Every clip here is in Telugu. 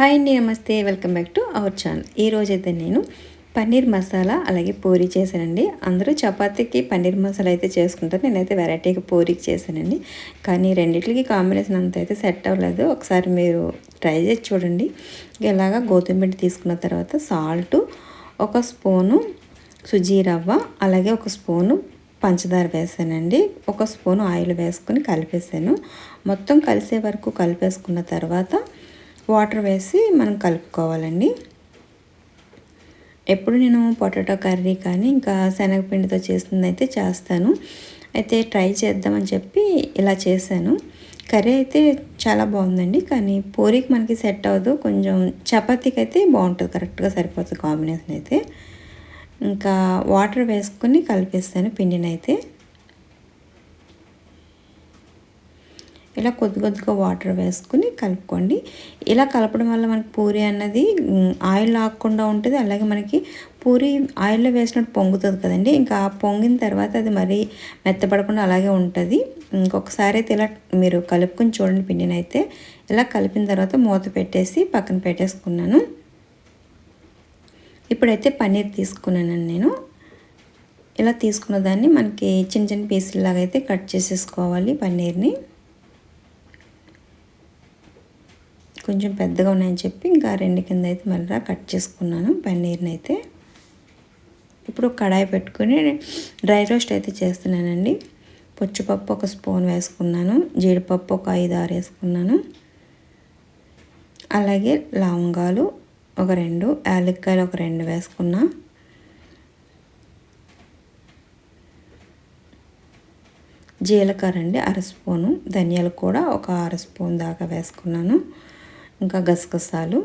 హాయ్ అండి నమస్తే. Welcome back to our channel. ఈరోజు అయితే నేను పన్నీర్ మసాలా అలాగే పూరి చేశానండి. అందరూ చపాతీకి పన్నీర్ మసాలా అయితే చేసుకుంటారు. నేనైతే వెరైటీగా పూరికి చేశానండి. కానీ రెండింటికి కాంబినేషన్ అంత అయితే సెట్ అవ్వలేదు. ఒకసారి మీరు ట్రై చేసి చూడండి. ఇలాగా గోధుమ పిండి తీసుకున్న తర్వాత సాల్ట్ ఒక స్పూను సుజీ రవ్వ అలాగే ఒక స్పూను పంచదార వేసానండి. ఒక స్పూను ఆయిల్ వేసుకొని కలిపేసాను. మొత్తం కలిసే వరకు కలిపేసుకున్న తర్వాత వాటర్ వేసి మనం కలుపుకోవాలండి. ఎప్పుడు నేను పొటాటో కర్రీ కానీ ఇంకా శనగపిండితో చేసింది అయితే చేస్తాను. అయితే ట్రై చేద్దామని చెప్పి ఇలా చేశాను. కర్రీ అయితే చాలా బాగుందండి. కానీ పూరికి మనకి సెట్ అవ్వదు. కొంచెం చపాతీకి అయితే బాగుంటుంది. కరెక్ట్గా సరిపోతుంది కాంబినేషన్ అయితే. ఇంకా వాటర్ వేసుకొని కలిపేస్తాను పిండిని అయితే ఇలా కొద్ది కొద్దిగా వాటర్ వేసుకుని కలుపుకోండి. ఇలా కలపడం వల్ల మనకి పూరి అన్నది ఆయిల్ ఆగకుండా ఉంటుంది. అలాగే మనకి పూరి ఆయిల్లో వేసినట్టు పొంగుతుంది కదండి. ఇంకా పొంగిన తర్వాత అది మరీ మెత్తపడకుండా అలాగే ఉంటుంది. ఇంకొకసారి అయితే ఇలా మీరు కలుపుకొని చూడండి పిండిని అయితే ఇలా కలిపిన తర్వాత మూత పెట్టేసి పక్కన పెట్టేసుకున్నాను. ఇప్పుడైతే పన్నీర్ తీసుకున్నానండి నేను. ఇలా తీసుకున్న దాన్ని మనకి చిన్న చిన్న పీసులాగా అయితే కట్ చేసేసుకోవాలి పన్నీర్ని. కొంచెం పెద్దగా ఉన్నాయని చెప్పి ఇంకా రెండు కింద అయితే మళ్ళీ కట్ చేసుకున్నాను. పన్నీర్ని అయితే ఇప్పుడు కడాయి పెట్టుకుని డ్రై రోస్ట్ అయితే చేస్తున్నానండి. పుచ్చిపప్పు ఒక స్పూన్ వేసుకున్నాను. జీడిపప్పు ఒక ఐదు ఆరు వేసుకున్నాను. అలాగే లవంగాలు ఒక రెండు యాలక్కాయలు ఒక రెండు వేసుకున్నా. జీలకర్ర అండి అర స్పూను. ధనియాలు కూడా ఒక అర స్పూన్ దాకా వేసుకున్నాను. ఇంకా గసగసాలు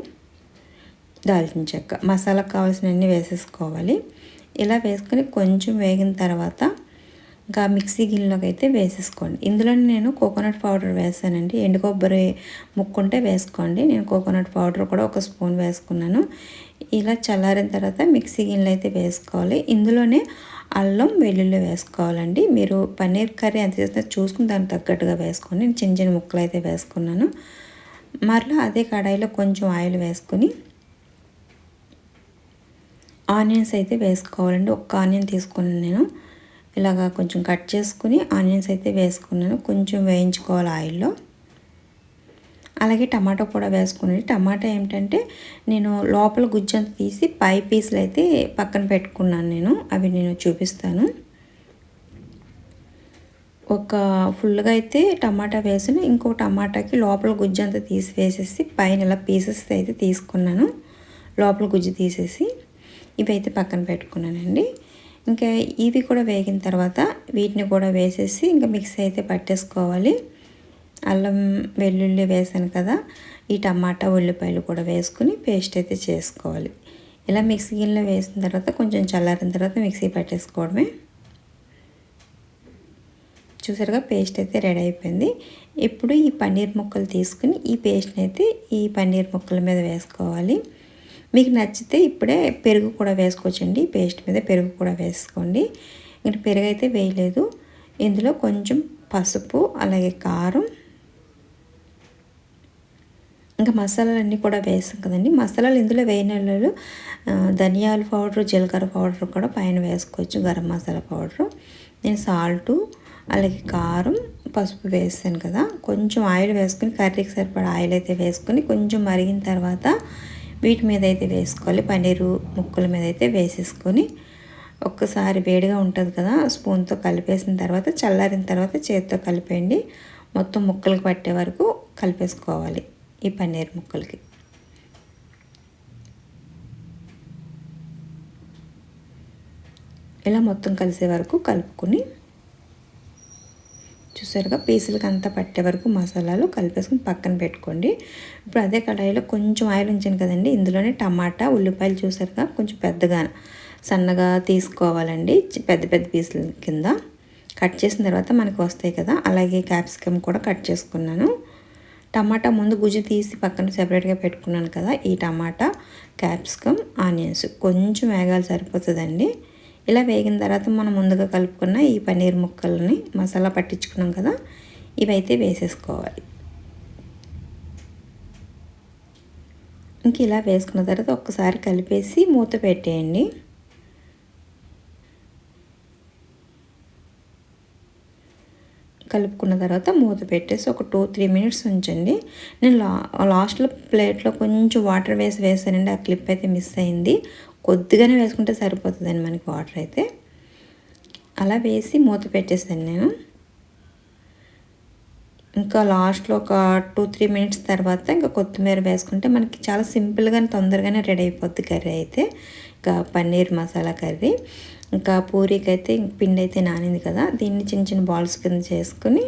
దాల్చిన చెక్క మసాలా కావాల్సినవన్నీ వేసేసుకోవాలి. ఇలా వేసుకొని కొంచెం వేగిన తర్వాత ఇంకా మిక్సీ గిన్నెలోకి అయితే వేసేసుకోండి. ఇందులో నేను కోకోనట్ పౌడర్ వేసానండి. ఎండు కొబ్బరి ముక్కుంటే వేసుకోండి. నేను కోకోనట్ పౌడర్ కూడా ఒక స్పూన్ వేసుకున్నాను. ఇలా చల్లారిన తర్వాత మిక్సీ గిన్నెలు అయితే వేసుకోవాలి. ఇందులోనే అల్లం వెల్లుల్లి వేసుకోవాలండి. మీరు పన్నీర్ కర్రీ ఎంత చేస్తే చూసుకుని దానికి తగ్గట్టుగా వేసుకోండి. నేను చిన్న చిన్న ముక్కలు అయితే వేసుకున్నాను. మరలా అదే కడాయిలో కొంచెం ఆయిల్ వేసుకొని ఆనియన్స్ అయితే వేసుకోవాలండి. ఒక్క ఆనియన్ తీసుకున్నాను నేను. ఇలాగా కొంచెం కట్ చేసుకుని ఆనియన్స్ అయితే వేసుకున్నాను. కొంచెం వేయించుకోవాలి ఆయిల్లో. అలాగే టమాటో కూడా వేసుకుని టమాటా ఏమిటంటే నేను లోపల గుజ్జంత తీసి పై పీసులు అయితే పక్కన పెట్టుకున్నాను నేను. అవి నేను చూపిస్తాను. ఒక ఫుల్గా అయితే టమాటా వేసిన. ఇంకో టమాటాకి లోపల గుజ్జు అంతా తీసి వేసేసి పైన ఇలా పీసెస్ అయితే తీసుకున్నాను. లోపల గుజ్జు తీసేసి ఇవి అయితే పక్కన పెట్టుకున్నానండి. ఇంకా ఇవి కూడా వేగిన తర్వాత వీటిని కూడా వేసేసి ఇంకా మిక్సీ అయితే పట్టేసుకోవాలి. అల్లం వెల్లుల్లి వేసాను కదా ఈ టమాటా ఉల్లిపాయలు కూడా వేసుకుని పేస్ట్ అయితే చేసుకోవాలి. ఇలా మిక్సీ గిన్నెలో వేసిన తర్వాత కొంచెం చల్లారిన తర్వాత మిక్సీ పట్టేసుకోవడమే. చూసారుగా పేస్ట్ అయితే రెడీ అయిపోయింది. ఇప్పుడు ఈ పన్నీర్ ముక్కలు తీసుకుని ఈ పేస్ట్ని అయితే ఈ పన్నీర్ ముక్కల మీద వేసుకోవాలి. మీకు నచ్చితే ఇప్పుడే పెరుగు కూడా వేసుకోవచ్చండి. పేస్ట్ మీద పెరుగు కూడా వేసుకోండి. ఇంకా పెరుగు అయితే వేయలేదు. ఇందులో కొంచెం పసుపు అలాగే కారం ఇంకా మసాలాలన్నీ కూడా వేసాం కదండి. మసాలాలు ఇందులో వేయనళ్ళు ధనియాల పౌడర్ జీలకర్ర పౌడర్ కూడా పైన వేసుకోవచ్చు గరం మసాలా పౌడరు. నేను సాల్టు అలాగే కారం పసుపు వేసాను కదా. కొంచెం ఆయిల్ వేసుకొని కర్రీకి సరిపడా ఆయిల్ అయితే వేసుకొని కొంచెం మరిగిన తర్వాత వీటి మీద అయితే వేసుకోవాలి. పన్నీరు ముక్కల మీద అయితే వేసేసుకొని ఒక్కసారి వేడిగా ఉంటుంది కదా స్పూన్తో కలిపేసిన తర్వాత చల్లారిన తర్వాత చేతితో కలిపేయండి. మొత్తం ముక్కలకు పట్టే వరకు కలిపేసుకోవాలి ఈ పన్నీర్ ముక్కలకి. ఇలా మొత్తం కలిసే వరకు కలుపుకొని చూసారుగా పీసులకి అంతా పట్టే వరకు మసాలాలు కలిపేసుకుని పక్కన పెట్టుకోండి. ఇప్పుడు అదే కడాయిలో కొంచెం ఆయిల్ ఉంచాను కదండి ఇందులోనే టమాటా ఉల్లిపాయలు చూసారుగా కొంచెం పెద్దగా సన్నగా తీసుకోవాలండి పెద్ద పెద్ద పీసుల కింద. కట్ చేసిన తర్వాత మనకు వస్తాయి కదా అలాగే క్యాప్సికమ్ కూడా కట్ చేసుకున్నాను. టమాటా ముందు గుజ్జు తీసి పక్కన సెపరేట్గా పెట్టుకున్నాను కదా ఈ టమాటా క్యాప్సికమ్ ఆనియన్స్ కొంచెం వేగాలు సరిపోతుందండి. ఇలా వేగిన తర్వాత మనం ముందుగా కలుపుకున్న ఈ పన్నీర్ ముక్కల్ని మసాలా పట్టించుకున్నాం కదా ఇవైతే వేసేసుకోవాలి. ఇంక ఇలా వేసుకున్న తర్వాత ఒక్కసారి కలిపేసి మూత పెట్టేయండి. కలుపుకున్న తర్వాత మూత పెట్టేసి ఒక టూ త్రీ మినిట్స్ ఉంచండి. నేను లా లాస్ట్లో ప్లేట్లో కొంచెం వాటర్ వేసి వేసానండి ఆ క్లిప్ అయితే మిస్ అయింది. కొద్దిగానే వేసుకుంటే సరిపోతుందండి మనకి వాటర్ అయితే. అలా వేసి మూత పెట్టేసాను నేను. ఇంకా లాస్ట్లో ఒక టూ త్రీ మినిట్స్ తర్వాత ఇంకా కొత్తిమీర వేసుకుంటే మనకి చాలా సింపుల్గానే తొందరగానే రెడీ అయిపోద్ది కర్రీ అయితే. ఇంకా పన్నీర్ మసాలా కర్రీ. ఇంకా పూరీకి అయితే పిండి అయితే నానింది కదా దీన్ని చిన్న చిన్న బాల్స్ కింద చేసుకుని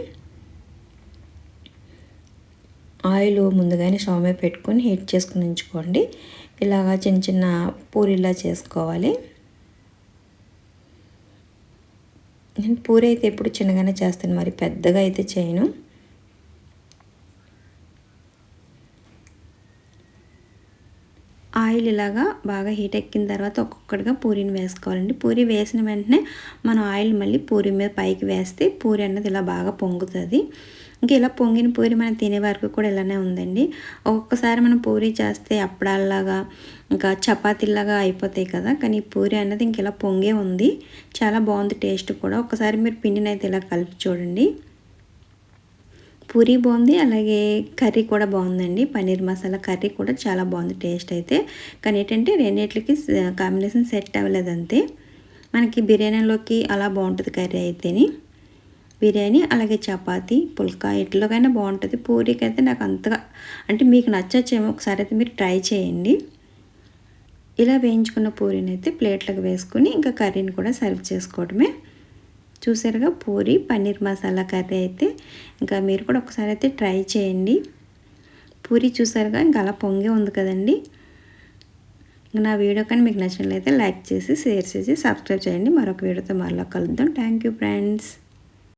ఆయిల్ ముందుగానే స్టవ్ మీద పెట్టుకొని హీట్ చేసుకుని ఉంచుకోండి. ఇలాగా చిన్న చిన్న పూరిలా చేసుకోవాలి. నేను పూరి అయితే ఎప్పుడు చిన్నగానే చేస్తాను మరి పెద్దగా అయితే చేయను. ఆయిల్ ఇలాగా బాగా హీట్ ఎక్కిన తర్వాత ఒక్కొక్కటిగా పూరిని వేసుకోవాలండి. పూరి వేసిన వెంటనే మనం ఆయిల్ మళ్ళీ పూరి మీద పైకి వేస్తే పూరి అన్నది ఇలా బాగా పొంగుతుంది. ఇంకా ఇలా పొంగిన పూరి మనం తినే వరకు కూడా ఇలానే ఉందండి. ఒక్కొక్కసారి మనం పూరి చేస్తే అప్పడాల్లాగా ఇంకా చపాతీలాగా అయిపోతాయి కదా. కానీ పూరి అన్నది ఇంక ఇలా పొంగే ఉంది. చాలా బాగుంది టేస్ట్ కూడా. ఒకసారి మీరు పిండిని అయితే ఇలా కలిపి చూడండి. పూరి బాగుంది అలాగే కర్రీ కూడా బాగుందండి. పన్నీర్ మసాలా కర్రీ కూడా చాలా బాగుంది టేస్ట్ అయితే. కానీ ఏంటంటే రెండింటికి కాంబినేషన్ సెట్ అవ్వలేదు అంతే మనకి బిర్యానీలోకి అలా బాగుంటుంది కర్రీ అయితేని. బిర్యానీ అలాగే చపాతీ పుల్కా ఇట్లోకైనా బాగుంటుంది. పూరికైతే అయితే నాకు అంతగా అంటే మీకు నచ్చచ్చేమో ఒకసారి అయితే మీరు ట్రై చేయండి. ఇలా వేయించుకున్న పూరీని అయితే ప్లేట్లకు వేసుకుని ఇంకా కర్రీని కూడా సర్వ్ చేసుకోవడమే. చూసారుగా పూరి పన్నీర్ మసాలా కర్రీ అయితే ఇంకా మీరు కూడా ఒకసారి అయితే ట్రై చేయండి. పూరి చూసారుగా ఇంకా అలా పొంగే ఉంది కదండి. నా వీడియో కానీ మీకు నచ్చినట్లయితే లైక్ చేసి షేర్ చేసి సబ్స్క్రైబ్ చేయండి. మరొక వీడియోతో మరలా కలుద్దాం. Thank you friends.